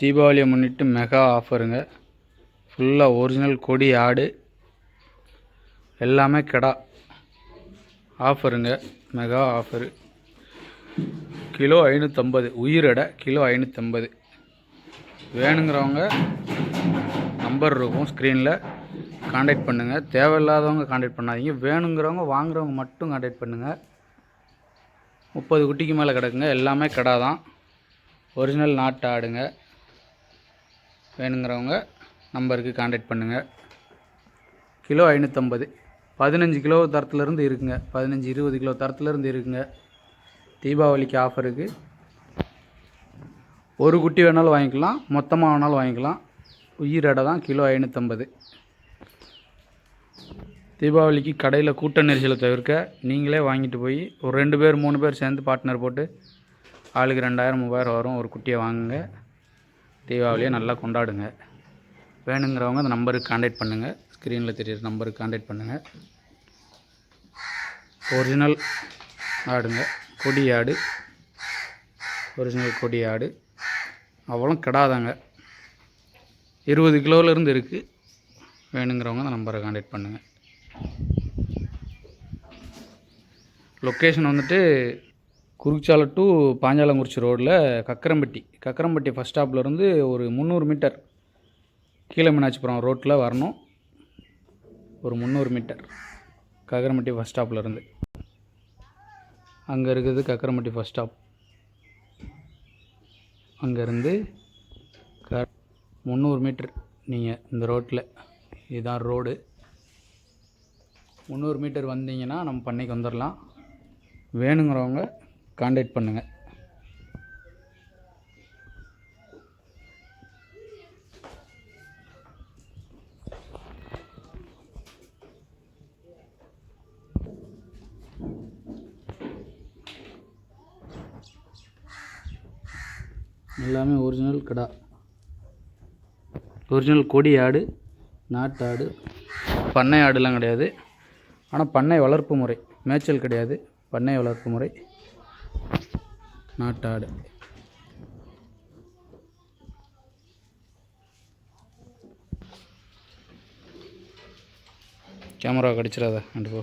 தீபாவளியை முன்னிட்டு மெகா ஆஃபருங்க ஃபுல்லாக ஒரிஜினல் கொடி ஆடு எல்லாமே கிடா ஆஃபருங்க மெகா ஆஃபரு கிலோ ஐநூற்றம்பது உயிர் எடை கிலோ ஐநூற்றம்பது வேணுங்கிறவங்க நம்பர் இருக்கும் ஸ்க்ரீனில் காண்டாக்ட் பண்ணுங்கள் தேவையில்லாதவங்க காண்டாக்ட் பண்ணாதீங்க. வேணுங்கிறவங்க வாங்குறவங்க மட்டும் காண்டாக்ட் பண்ணுங்கள் முப்பது குட்டிக்கு மேலே கிடக்குங்க. எல்லாமே கடா தான் ஒரிஜினல் நாட்டு ஆடுங்க. வேணுங்கிறவங்க நம்பருக்கு காண்டாக்ட் பண்ணுங்கள் கிலோ ஐநூற்றம்பது பதினஞ்சு கிலோ தரத்துலேருந்து இருக்குங்க. பதினஞ்சு இருபது கிலோ தரத்துலேருந்து இருக்குங்க. தீபாவளிக்கு ஆஃபருக்கு ஒரு குட்டி வேணாலும் வாங்கிக்கலாம். மொத்தமாக வேணாலும் வாங்கிக்கலாம். உயிர் எடை தான் கிலோ ஐநூற்றம்பது தீபாவளிக்கு கடையில் கூட்ட நெரிசலை தவிர்க்க நீங்களே வாங்கிட்டு போய் ஒரு ரெண்டு பேர் மூணு பேர் சேர்ந்து பார்ட்னர் போட்டு ஆளுக்கு ரெண்டாயிரம் மூவாயிரம் வரும். ஒரு குட்டியை வாங்குங்க. தீபாவளியை நல்லா கொண்டாடுங்க. வேணுங்கிறவங்க அந்த நம்பருக்கு காண்டாக்ட் பண்ணுங்கள் ஸ்க்ரீனில் தெரியுற நம்பருக்கு காண்டாக்ட் பண்ணுங்கள் ஒரிஜினல் ஆடுங்க. கொடி ஆடு. ஒரிஜினல் கொடி ஆடு. அவ்வளோ கிடாதாங்க. இருபது கிலோவிலேருந்து இருக்குது வேணுங்கிறவங்க அந்த நம்பரை காண்டாக்ட் பண்ணுங்கள் லொக்கேஷன் வந்துட்டு குறுச்சாலை டு பாஞ்சாலங்குறிச்சி ரோட்டில் கக்கரம்பட்டி. கக்கரம்பட்டி ஃபஸ்ட் ஸ்டாப்லேருந்து ஒரு முந்நூறு மீட்டர் கீழே மீனாட்சிபுரம் ரோட்டில் வரணும். ஒரு முந்நூறு மீட்டர் கக்கரம்பட்டி ஃபஸ்ட் ஸ்டாப்லேருந்து அங்கே இருக்குது கக்கரம்பட்டி ஃபஸ்ட் ஸ்டாப் அங்கேருந்து க முந்நூறு மீட்டர் நீங்கள் இந்த ரோட்டில் இதுதான் ரோடு முந்நூறு மீட்டர் வந்தீங்கன்னா நம்ம பண்ணைக்கு வந்துடலாம் வேணுங்கிறவங்க காண்டாக்ட் பண்ணுங்கள் எல்லாமே ஒரிஜினல் கடா. ஒரிஜினல் கொடி ஆடு நாட்டு ஆடு பண்ணை ஆடுலாம் கிடையாது. ஆனால் பண்ணை வளர்ப்பு முறை மேய்ச்சல் கிடையாது. பண்ணை வளர்ப்பு முறை. நாட்டாடு கேமரா கடிச்சிடாத அண்டு போ.